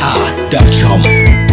Star.com.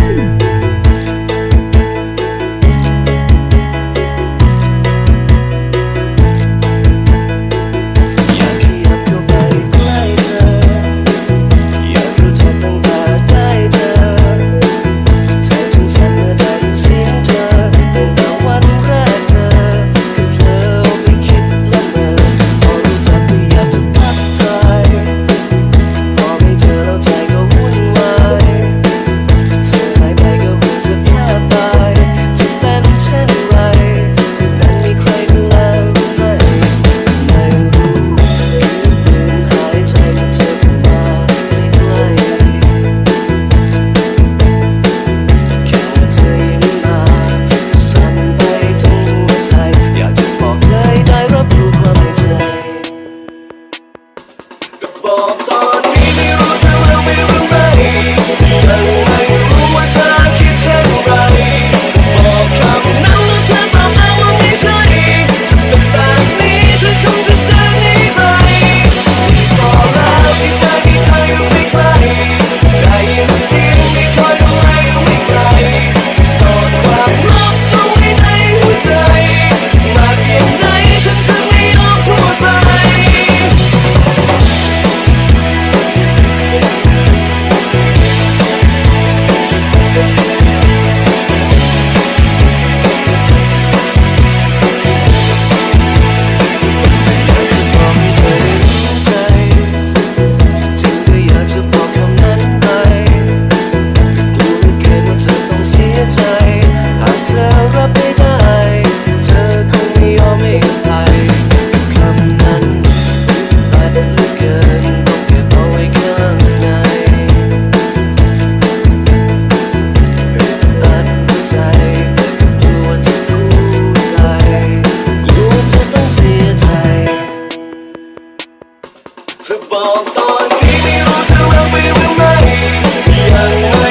บอกตอนนี้ไม่รู้จะรับไปหรือไม่ยังไง